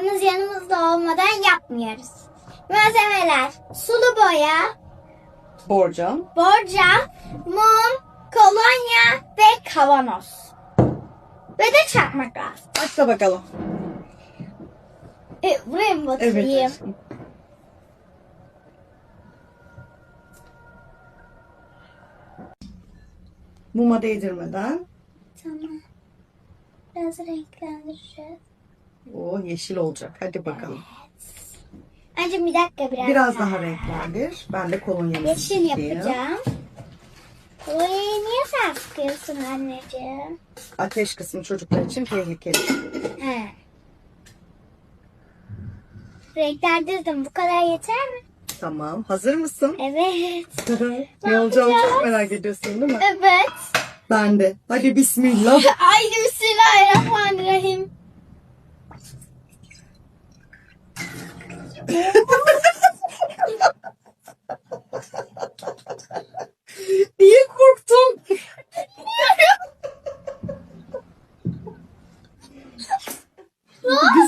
babamız yanımızda olmadan yapmıyoruz. Malzemeler sulu boya, Borcam. borcam, mum, kolonya ve kavanoz. Ve de çakmak lazım. Başla bakalım. E, buraya mı batırayım? Evet. Muma değdirmeden. Tamam. Biraz renklendireceğiz. O yeşil olacak. Hadi bakalım. Önce bir dakika biraz, Biraz daha renklendir. Ben de kolonyamı Yeşil yapacağım. Kolonyayı niye sen sıkıyorsun anneciğim? Ateş kısmı çocuklar için tehlikeli. He. Renklendirdim. Bu kadar yeter mi? Tamam. Hazır mısın? Evet. ne olacağını çok merak ediyorsun değil mi? Evet. Ben de. Hadi bismillah. Ay bismillahirrahmanirrahim. Niye korktun? Niye?